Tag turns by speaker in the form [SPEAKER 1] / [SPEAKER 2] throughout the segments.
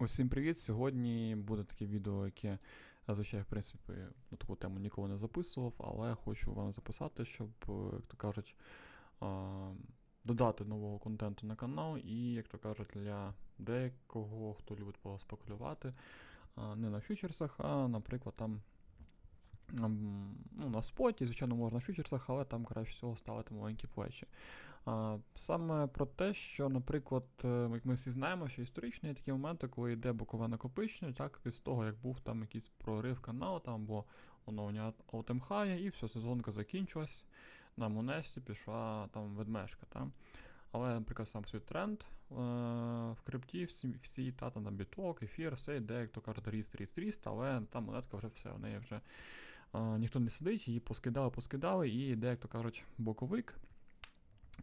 [SPEAKER 1] Усім привіт! Сьогодні буде таке відео, яке зазвичай, в принципі, на таку тему ніколи не записував, але хочу вам записати, щоб, е, як то кажуть, додати нового контенту на канал і, як то кажуть, для декого, хто любить поспекулювати, не на фьючерсах, а, наприклад, там. Ну, на споті, звичайно, можна на фьючерсах, але там краще всього ставити маленькі плечі. Саме про те, що, наприклад, е, як ми всі знаємо, що історично є такі моменти, коли йде бокове накопичення, так, після того, як був там якийсь прорив каналу, там або оновлення Аутемхая, і все, сезонка закінчилась, на Монесті пішла там ведмешка. Там. Але, наприклад, сам свій тренд е- в крипті, всі, всі та, там, там біток, ефір, все йде, як то кажуть, ріст, ріст, ріст, але та монетка вже все, в неї вже е- ніхто не сидить, її поскидали, поскидали, і йде, як то кажуть, боковик.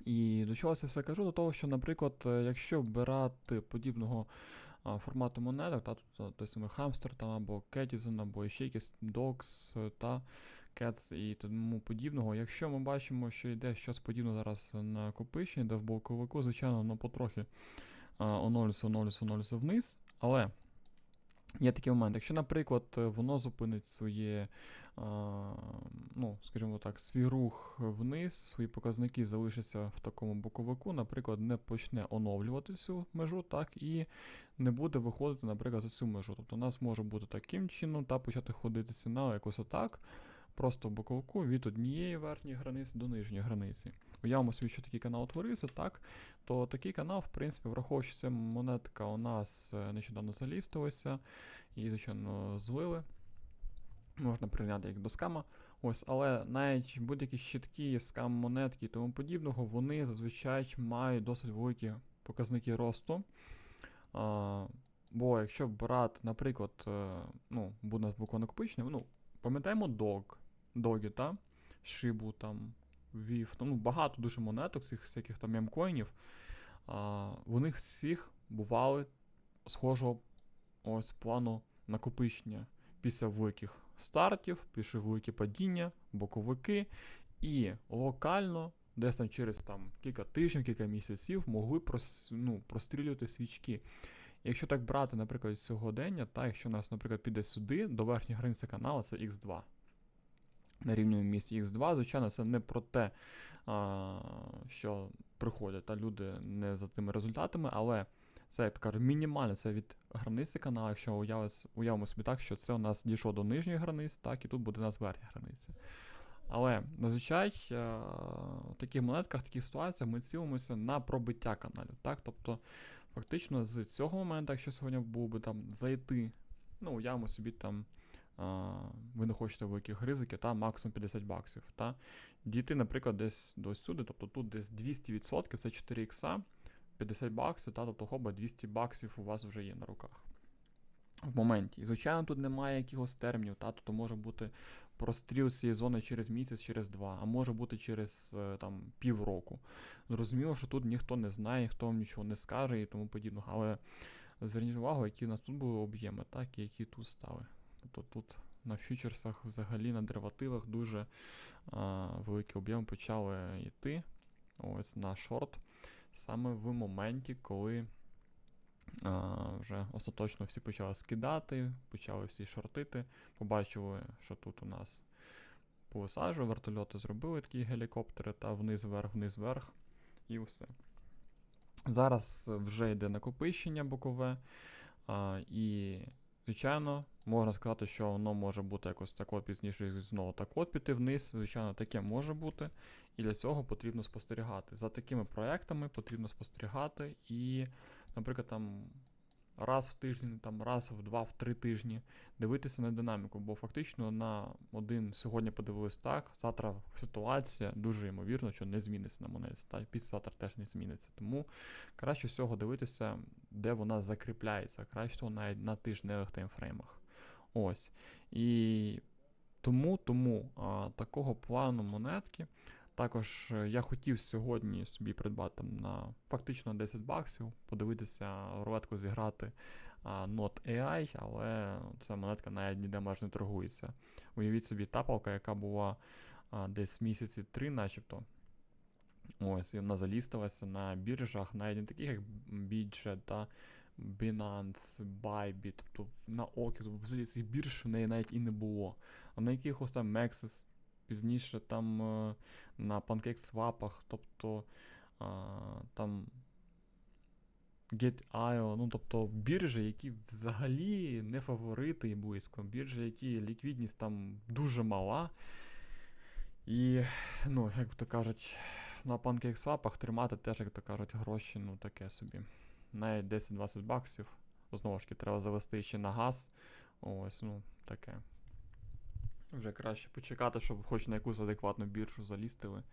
[SPEAKER 1] І до чого це все кажу? До того, що, наприклад, е, якщо брати подібного формату монеток, та, тут той самий хамстер там, або Кетізен, або ще якийсь Dogs е, та Cats і тому подібного, якщо ми бачимо, що йде щось подібне зараз на копичення, де в боковику, звичайно, воно потрохи оновлюється, оновлюється, оновлюється вниз, але. Є такий момент, якщо, наприклад, воно зупинить своє, ну, скажімо так, свій рух вниз, свої показники залишаться в такому боковику, наприклад, не почне оновлювати цю межу, так, і не буде виходити, наприклад, за цю межу. Тобто у нас може бути таким чином та почати ходити ціна якось отак, просто в боковику від однієї верхньої границі до нижньої границі. Уявимо собі, що такий канал утворився, так, то такий канал, в принципі, враховуючи, що монетка у нас е, нещодавно залістилася, і, звичайно, злили. Можна прийняти як до скама. Ось, але навіть будь-які щитки, скам монетки і тому подібного, вони зазвичай мають досить великі показники росту. А, Бо якщо брати, наприклад, е, ну, буде буква накопичення, ну, пам'ятаємо Dog, Догі, та? Шибу там, Вів, ну, багато дуже монеток, цих всяких там мемкоїнів. А, В них всіх бували схожого ось плану накопичення після великих стартів, після великі падіння, боковики, і локально, десь там через там, кілька тижнів, кілька місяців, могли прос, ну, прострілювати свічки. Якщо так брати, наприклад, сьогодення, та якщо нас, наприклад, піде сюди, до верхньої границі каналу, це X2. На рівному місці X2, звичайно, це не про те, що приходять та люди не за тими результатами, але це, як кажу, мінімально це від границі каналу, якщо уявимо собі так, що це у нас дійшло до нижньої границі, так, і тут буде у нас верхня границя. Але зазвичай е, в таких монетках, в таких ситуаціях ми цілимося на пробиття каналів. Так? Тобто, фактично, з цього моменту, якщо сьогодні був би там зайти, ну, уявимо собі там. Ви не хочете великих ризиків, та максимум 50 баксів. Та? Дійти, наприклад, десь до сюди, тобто тут десь 200%, це 4 ікса, 50 баксів, та, тобто хоба 200 баксів у вас вже є на руках. В моменті. І, звичайно, тут немає якихось термінів, та, тобто може бути простріл цієї зони через місяць, через два, а може бути через е, там, півроку. Зрозуміло, що тут ніхто не знає, ніхто вам нічого не скаже і тому подібного. Але зверніть увагу, які у нас тут були об'єми, так, і які тут стали. Тобто тут на фьючерсах, взагалі на деривативах дуже а, великі об'єми почали йти. Ось на шорт саме в моменті, коли а, вже остаточно всі почали скидати, почали всі шортити. Побачили, що тут у нас повисаджували, вертольоти зробили такі гелікоптери та вниз вверх, вниз вверх, і все. Зараз вже йде накопичення бокове, а, і, звичайно, можна сказати, що воно може бути якось так пізніше знову так от піти вниз. Звичайно, таке може бути. І для цього потрібно спостерігати. За такими проектами потрібно спостерігати і, наприклад, там раз в тиждень, там раз в два, в три тижні дивитися на динаміку, бо фактично на один сьогодні подивились так, завтра ситуація дуже ймовірно, що не зміниться на монеті, та післязавтра теж не зміниться. Тому краще всього дивитися, де вона закріпляється, краще всього навіть на тижневих таймфреймах. Ось. І тому тому а, такого плану монетки. Також е, я хотів сьогодні собі придбати там на фактично 10 баксів, подивитися рулетку зіграти Not AI, але ця монетка навіть ніде майже не торгується. Уявіть собі тапалка, яка була а, десь місяці 3 начебто. Ось, і вона залістилася на біржах, навіть не таких, як Біджет та Binance, Bybit, тобто на Окі, тобто взагалі цих бірж в неї навіть і не було. А на якихось там Mexis, пізніше там е, на PancakeSwap, тобто там Get.io, ну тобто біржі, які взагалі не фаворити близько. Біржі, які ліквідність там дуже мала. І, ну, як то кажуть, на PancakeSwap тримати теж, як то кажуть, гроші, ну таке собі. Навіть 10-20 баксів. Знову ж таки, треба завести ще на газ. Ось, ну, таке. Вже краще почекати, щоб хоч на якусь адекватну біржу залістили.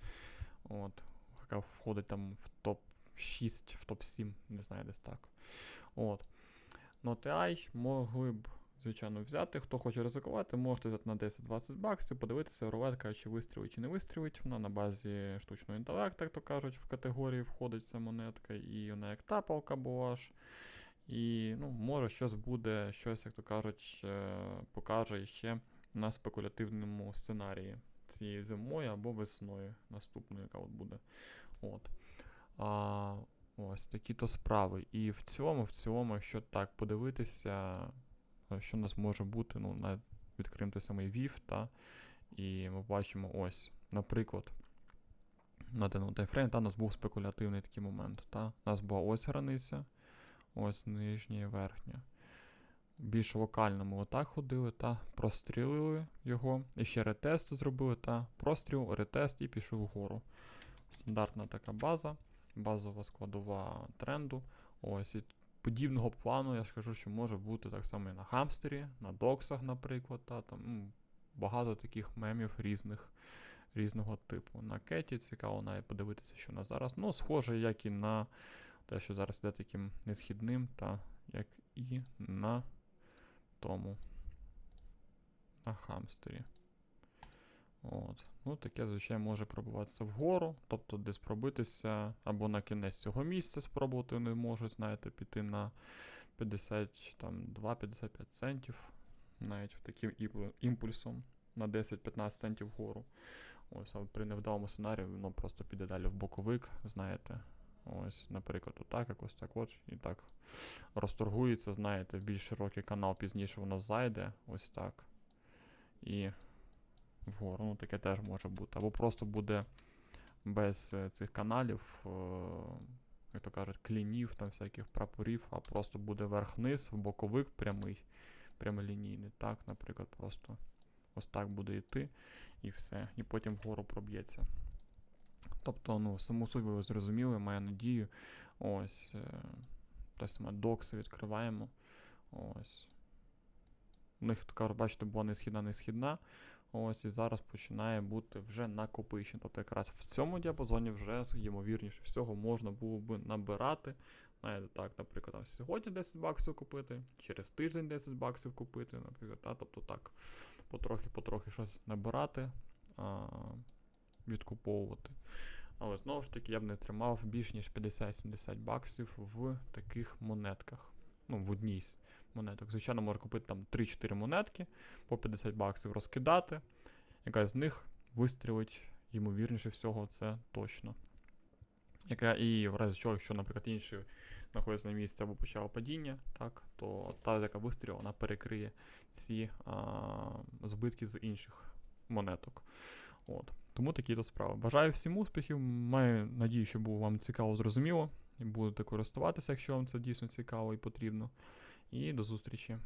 [SPEAKER 1] От, яка входить там в топ 6, в топ 7, не знаю, десь так. От. Ну, TI могли б, звичайно, взяти. Хто хоче ризикувати, можете взяти на 10-20 баксів, подивитися, рулетка, чи вистрілить, чи не вистрілить. Вона на базі штучного інтелекту, як то кажуть, в категорії входить ця монетка, і вона як тапалка була ж. І ну, може щось буде, щось, як то кажуть, е, покаже ще на спекулятивному сценарії цієї зимою або весною наступною, яка от буде. От. А, ось такі то справи. І в цілому, в цілому, якщо так подивитися, е, що у нас може бути, ну, навіть відкриємо той самий VIF, та, і ми бачимо ось, наприклад, на даному таймфреймі, та, у нас був спекулятивний такий момент. Та, у нас була ось границя, ось нижня і верхня. Більш локально ми отак ходили, та прострілили його. І ще ретест зробили, та простріл, ретест і пішов вгору. Стандартна така база, базова складова тренду. Ось і подібного плану, я ж кажу, що може бути так само і на хамстері, на доксах, наприклад. Та, там, м, багато таких мемів різних, різного типу. На кеті цікаво навіть подивитися, що на зараз. Ну, схоже, як і на те, що зараз йде таким несхідним, та як і на тому. На хамстері. От. Ну, таке, звичайно, може пробуватися вгору, тобто десь пробитися, або на кінець цього місця спробувати не можуть, знаєте, піти на 52-55 центів, навіть таким імпульсом на 10-15 центів вгору. Ось, а при невдалому сценарії воно просто піде далі в боковик, знаєте. Ось, наприклад, отак, якось так от, і так розторгується, знаєте, більш широкий канал пізніше воно зайде, ось так. І вгору. Ну, таке теж може бути. Або просто буде без е, цих каналів, е, як то кажуть, клінів, там всяких прапорів, а просто буде верх-низ, боковик прямий, прямолінійний. Так, наприклад, просто ось так буде йти і все. І потім вгору проб'ється. Тобто, ну, саму суть ви зрозуміли, маю надію. Ось. Е, те саме докси відкриваємо. Ось. У них, то кажуть, бачите, була не східна, не східна. Ось і зараз починає бути вже накопичення. Тобто якраз в цьому діапазоні вже ймовірніше всього можна було би набирати. Знаєте, так, наприклад, там, сьогодні 10 баксів купити, через тиждень 10 баксів купити, наприклад, та, тобто так, потрохи-потрохи щось набирати, а, відкуповувати. Але знову ж таки я б не тримав більш ніж 50-70 баксів в таких монетках. Ну, в одній з монеток. Звичайно, можна купити там 3-4 монетки по 50 баксів розкидати. Яка з них вистрілить, ймовірніше всього, це точно. Яка і в разі чого, якщо, наприклад, інший знаходиться на місці або почало падіння, так, то та, яка вистрілила, вона перекриє ці а, збитки з інших монеток. От. Тому такі то справи. Бажаю всім успіхів. Маю надію, що було вам цікаво, зрозуміло. І будете користуватися, якщо вам це дійсно цікаво і потрібно. І до зустрічі.